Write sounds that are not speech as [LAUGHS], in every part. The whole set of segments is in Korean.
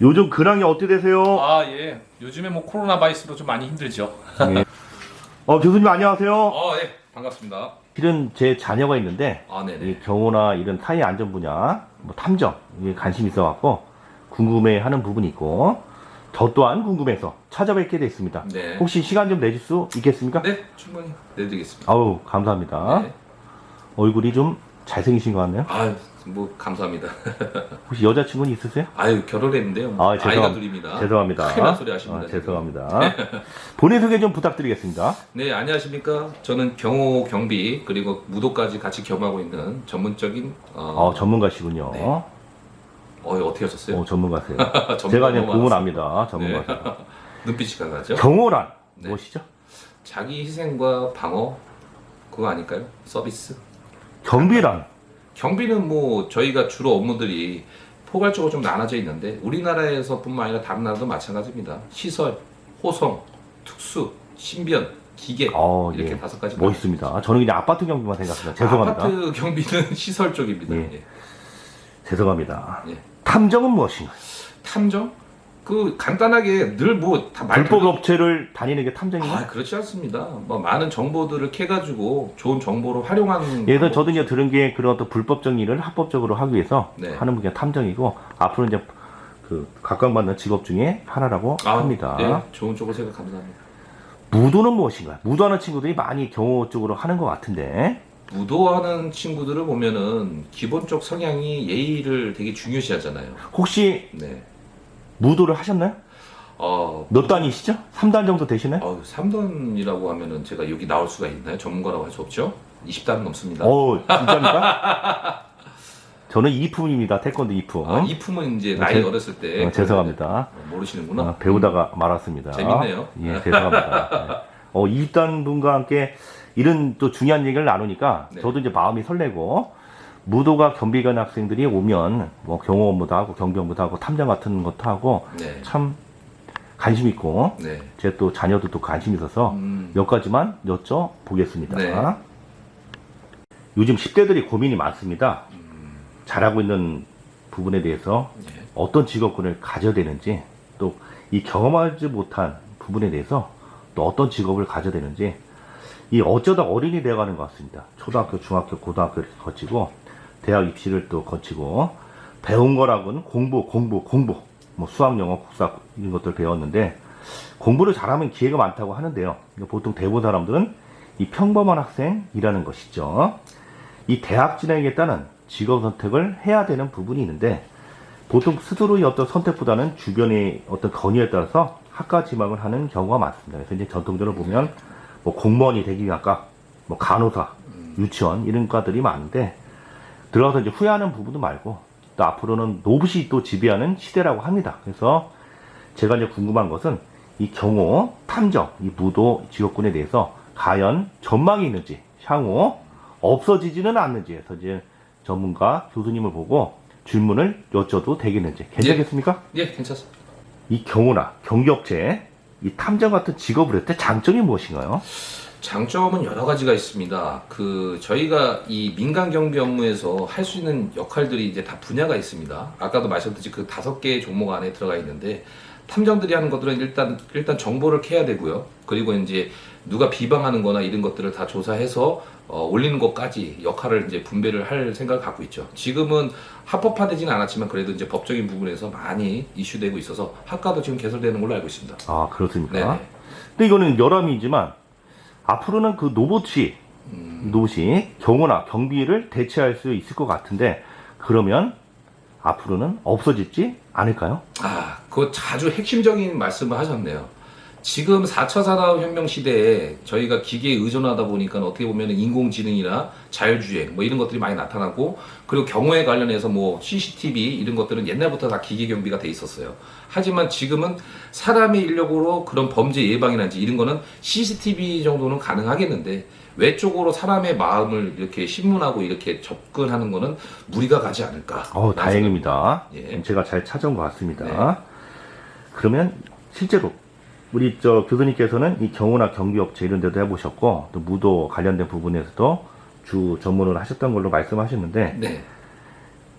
요즘 근황이 어떻게 되세요? 아, 예. 요즘에 뭐 코로나 바이러스로 좀 많이 힘들죠. 예. 어, 교수님 안녕하세요. 아, 예. 반갑습니다. 실은 제 자녀가 있는데 아, 네네. 이 경호나 이런 타의 안전 분야, 뭐 탐정 이게 관심이 있어갖고 궁금해하는 부분이 있고 저 또한 궁금해서 찾아뵙게 됐습니다. 네. 혹시 시간 좀 내줄 수 있겠습니까? 네, 충분히 내드리겠습니다. 아우 감사합니다. 네. 얼굴이 좀 잘생기신 것 같네요. 아유, 뭐 감사합니다. [LAUGHS] 혹시 여자친구는 있으세요? 아유, 결혼했는데요. 뭐. 아, 죄송합- 둘입니다. 죄송합니다. 큰일 난 소리 하십니다. 아. 죄송합니다. [LAUGHS] 본인 소개 좀 부탁드리겠습니다. 네, 안녕하십니까. 저는 경호, 경비, 그리고 무도까지 같이 겸하고 있는 전문적인, 어, 어, 전문가시군요. 네. 어, 어떻게 하셨어요? 어, 전문가세요. [LAUGHS] 전문가 제가 그냥 보면. 압니다. 전문가. 눈빛이 강하죠? 경호란 네. 무엇이죠? 자기 희생과 방어, 그거 아닐까요? 서비스? 경비란 경비는 뭐 저희가 주로 업무들이 포괄적으로 좀 나눠져 있는데 우리나라에서뿐만 아니라 다른 나라도 마찬가지입니다. 시설, 호송, 특수, 신변, 기계 어, 이렇게 예. 다섯 가지 멋있습니다. 저는 그냥 아파트 경비만 생각합니다. 죄송합니다. 아파트 경비는 [LAUGHS] 시설 쪽입니다. 예. 예. 죄송합니다. 예. 탐정은 무엇인가요? 탐정? 그 간단하게 늘 뭐다 불법 업체를 다니는 게 탐정인가요? 아 그렇지 않습니다. 뭐 많은 정보들을 캐가지고 좋은 정보로 활용하는 예전 저도 이제 들은 게 그런 어떤 불법적 일을 합법적으로 하기 위해서 네. 하는 분이 탐정이고 앞으로 이제 그 각광받는 직업 중에 하나라고 아, 합니다. 네, 좋은 쪽으로 생각 감사합니다. 무도는 무엇인가요? 무도하는 친구들이 많이 경호 쪽으로 하는 것 같은데 무도하는 친구들을 보면은 기본적 성향이 예의를 되게 중요시하잖아요. 혹시 네. 무도를 하셨나요? 어, 몇 단이시죠? 3단 정도 되시나요? 어 3단이라고 하면은 제가 여기 나올 수가 있나요? 전문가라고 할 수 없죠? 20단 넘습니다. 어, 진짜입니까? [LAUGHS] 저는 이품입니다. 태권도 이품. 아, 이 품은 이제 어, 나이 제- 어렸을 때 어, 죄송합니다. 어, 모르시는구나. 어, 배우다가 말았습니다. 재밌네요. 예, 죄송합니다. 네. 어, 2단 분과 함께 이런 또 중요한 얘기를 나누니까 네. 저도 이제 마음이 설레고 무도가 경비관 학생들이 오면 뭐 경호 업무도 하고 경비 업무도 하고 탐정 같은 것도 하고 네. 참 관심 있고 네. 제 또 자녀도 또 관심 있어서 음, 몇 가지만 여쭤보겠습니다. 네. 요즘 10대들이 고민이 많습니다. 음, 잘하고 있는 부분에 대해서 예. 어떤 직업군을 가져야 되는지 또 이 경험하지 못한 부분에 대해서 또 어떤 직업을 가져야 되는지 이 어쩌다 어린이 되어가는 것 같습니다. 초등학교, 중학교, 고등학교를 거치고 대학 입시를 또 거치고 배운 거라고는 공부, 공부, 공부 뭐 수학, 영어, 국사 이런 것들 배웠는데 공부를 잘하면 기회가 많다고 하는데요. 보통 대부분 사람들은 이 평범한 학생이라는 것이죠. 이 대학 진학에 따른 직업 선택을 해야 되는 부분이 있는데 보통 스스로의 어떤 선택보다는 주변의 어떤 건의에 따라서 학과 지망을 하는 경우가 많습니다. 그래서 이제 전통적으로 보면 뭐 공무원이 되기 위한 과, 뭐 간호사, 유치원 이런 과들이 많은데 들어가서 이제 후회하는 부분도 말고 또 앞으로는 노붓이 또 지배하는 시대라고 합니다. 그래서 제가 이제 궁금한 것은 이 경호, 탐정, 이 무도 직업군에 대해서 과연 전망이 있는지 향후 없어지지는 않는지 해서 이제 전문가 교수님을 보고 질문을 여쭤도 되겠는지 괜찮겠습니까? 예, 괜찮습니다. 이 경호나 경기업체, 이 탐정 같은 직업을 할 때 장점이 무엇인가요? 장점은 여러 가지가 있습니다. 그 저희가 이 민간 경비 업무에서 할 수 있는 역할들이 이제 다 분야가 있습니다. 아까도 말씀드렸듯이 그 다섯 개의 종목 안에 들어가 있는데 탐정들이 하는 것들은 일단 일단 정보를 캐야 되고요. 그리고 이제 누가 비방하는 거나 이런 것들을 다 조사해서 어, 올리는 것까지 역할을 이제 분배를 할 생각을 갖고 있죠. 지금은 합법화되지는 않았지만 그래도 이제 법적인 부분에서 많이 이슈되고 있어서 학과도 지금 개설되는 걸로 알고 있습니다. 아, 그렇습니까? 네. 근데 이거는 여람이지만 앞으로는 그 로봇이 음, 로봇이 경호나 경비를 대체할 수 있을 것 같은데 그러면 앞으로는 없어질지 않을까요? 아, 그 자주 핵심적인 말씀을 하셨네요. 지금 4차 산업혁명 시대에 저희가 기계에 의존하다 보니까 어떻게 보면 인공지능이나 자율주행 뭐 이런 것들이 많이 나타나고 그리고 경호에 관련해서 뭐 CCTV 이런 것들은 옛날부터 다 기계 경비가 돼 있었어요. 하지만 지금은 사람의 인력으로 그런 범죄 예방이라든지 이런 거는 CCTV 정도는 가능하겠는데 외적으로 사람의 마음을 이렇게 신문하고 이렇게 접근하는 거는 무리가 가지 않을까. 어, 다행입니다. 예. 제가 잘 찾아온 것 같습니다. 네. 그러면 실제로 우리 저 교수님께서는 이 경호나 경비업체 이런 데도 해보셨고 또 무도 관련된 부분에서도 주 전문을 하셨던 걸로 말씀하셨는데 네.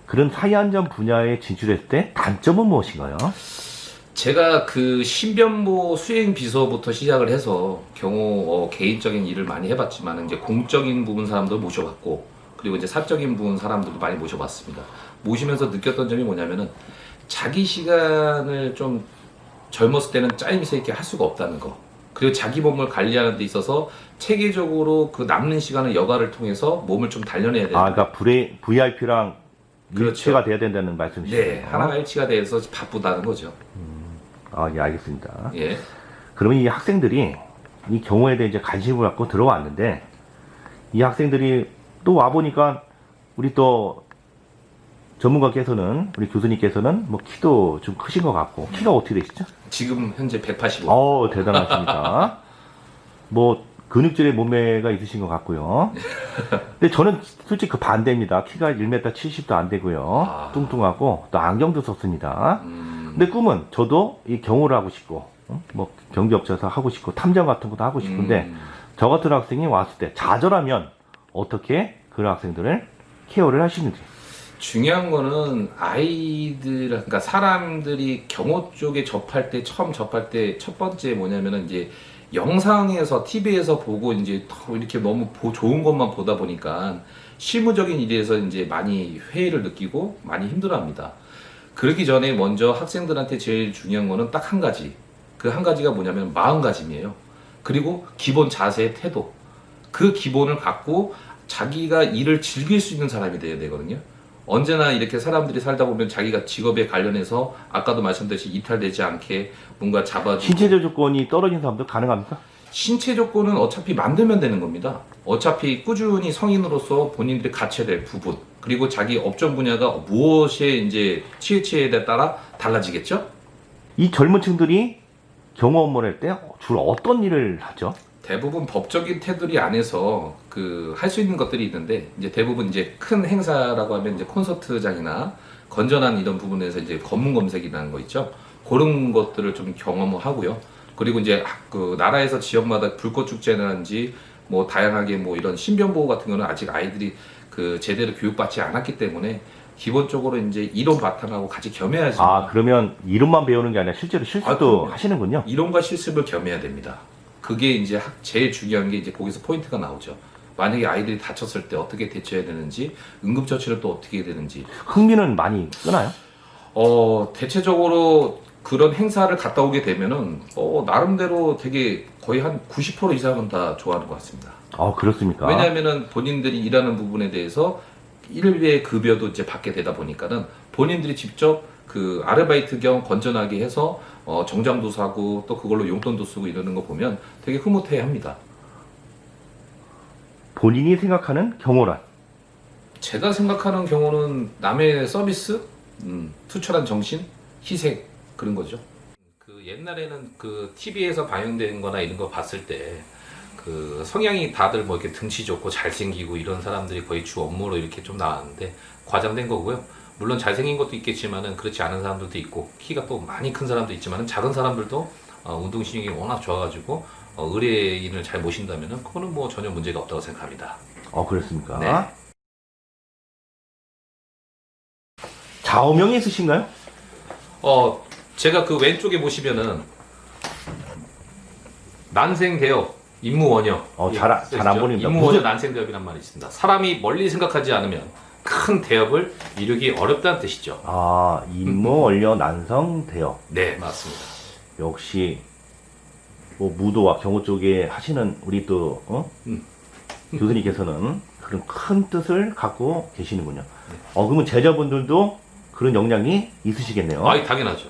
그런 사이안전 분야에 진출했을 때 단점은 무엇인가요? 제가 그 신변보 수행 비서부터 시작을 해서 경호 어, 개인적인 일을 많이 해봤지만 이제 공적인 부분 사람도 모셔봤고 그리고 이제 사적인 부분 사람들도 많이 모셔봤습니다. 모시면서 느꼈던 점이 뭐냐면은 자기 시간을 좀 젊었을 때는 짜임새 있게 할 수가 없다는 거. 그리고 자기 몸을 관리하는 데 있어서 체계적으로 그 남는 시간을 여가를 통해서 몸을 좀 단련해야 되는 아, 그러니까 불의 VIP랑 그렇죠. 일체가 돼야 된다는 말씀이시죠? 네, 하나가 일치가 돼서 바쁘다는 거죠. 아, 예, 알겠습니다. 예. 그러면 이 학생들이 이 경우에 대해 이제 관심을 갖고 들어왔는데 이 학생들이 또 와보니까 우리 또 전문가께서는 우리 교수님께서는 뭐 키도 좀 크신 것 같고 키가 어떻게 되시죠? 지금 현재 185. 어우 대단하십니다. [LAUGHS] 뭐 근육질의 몸매가 있으신 것 같고요. 근데 저는 솔직히 그 반대입니다. 키가 1m 70도 안 되고요. 아. 뚱뚱하고 또 안경도 썼습니다. 음, 근데 꿈은 저도 이 경호를 하고 싶고 어? 뭐 경비업체에서 하고 싶고 탐정 같은 것도 하고 싶은데 음, 저 같은 학생이 왔을 때 좌절하면 어떻게 그런 학생들을 케어를 하시는지 중요한 거는 아이들, 그러니까 사람들이 경호 쪽에 접할 때, 처음 접할 때 첫 번째 뭐냐면은 이제 영상에서, TV에서 보고 이제 더 이렇게 너무 보- 좋은 것만 보다 보니까 실무적인 일에서 이제 많이 회의를 느끼고 많이 힘들어 합니다. 그러기 전에 먼저 학생들한테 제일 중요한 거는 딱 한 가지. 그 한 가지가 뭐냐면 마음가짐이에요. 그리고 기본 자세, 태도. 그 기본을 갖고 자기가 일을 즐길 수 있는 사람이 돼야 되거든요. 언제나 이렇게 사람들이 살다 보면 자기가 직업에 관련해서 아까도 말씀드렸듯이 이탈되지 않게 뭔가 잡아주고 신체적 조건이 떨어진 사람도 가능합니까? 신체 조건은 어차피 만들면 되는 겁니다. 어차피 꾸준히 성인으로서 본인들이 갖춰야 될 부분 그리고 자기 업종 분야가 무엇에 이제 치우치에 따라 달라지겠죠? 이 젊은 층들이 경호 업무를 할 때 주로 어떤 일을 하죠? 대부분 법적인 테두리 안에서 그 할 수 있는 것들이 있는데 이제 대부분 이제 큰 행사라고 하면 이제 콘서트장이나 건전한 이런 부분에서 이제 검문 검색이라는 거 있죠. 그런 것들을 좀 경험을 하고요. 그리고 이제 학- 그 나라에서 지역마다 불꽃 축제라든지 뭐 다양하게 뭐 이런 신변 보호 같은 거는 아직 아이들이 그 제대로 교육받지 않았기 때문에 기본적으로 이제 이론 바탕하고 같이 겸해야지. 아 그러면 이름만 배우는 게 아니라 실제로 아, 실습도 그럼요. 하시는군요. 이론과 실습을 겸해야 됩니다. 그게 이제 학- 제일 중요한 게 이제 거기서 포인트가 나오죠. 만약에 아이들이 다쳤을 때 어떻게 대처해야 되는지, 응급처치를 또 어떻게 해야 되는지. 흥미는 많이 끄나요? 어, 대체적으로 그런 행사를 갔다 오게 되면은, 어, 나름대로 되게 거의 한 90% 이상은 다 좋아하는 것 같습니다. 아 그렇습니까? 왜냐하면은 본인들이 일하는 부분에 대해서 일회 급여도 이제 받게 되다 보니까는 본인들이 직접 그 아르바이트 겸 건전하게 해서 어, 정장도 사고 또 그걸로 용돈도 쓰고 이러는 거 보면 되게 흐뭇해합니다. 본인이 생각하는 경호란 제가 생각하는 경우는 남의 서비스, 음, 투철한 정신, 희생 그런 거죠. 그 옛날에는 그 TV에서 방영되는 거나 이런 거 봤을 때 그 성향이 다들 뭐 이렇게 등치 좋고 잘생기고 이런 사람들이 거의 주 업무로 이렇게 좀 나왔는데 과장된 거고요. 물론 잘생긴 것도 있겠지만은 그렇지 않은 사람들도 있고 키가 또 많이 큰 사람도 있지만은 작은 사람들도 어, 운동신경이 워낙 좋아가지고 어, 의뢰인을 잘 모신다면은 그거는 뭐 전혀 문제가 없다고 생각합니다. 어 그렇습니까? 네. 좌우명이 있으신가요? 어, 제가 그 왼쪽에 보시면은 난생대업 임무원역. 어, 잘 안- 잘안 쓰시죠? 보입니다. 임무원역 무슨- 난생대업이란 말이 있습니다. 사람이 멀리 생각하지 않으면 큰 대업을 이루기 어렵다는 뜻이죠. 아 임무 원료 난성 대여 네, 맞습니다. 역시 뭐 무도와 경호 쪽에 하시는 우리 또 어? 음. 교수님께서는 그런 큰 뜻을 갖고 계시는군요. 어 그러면 제자분들도 그런 역량이 있으시겠네요. 아이 당연하죠.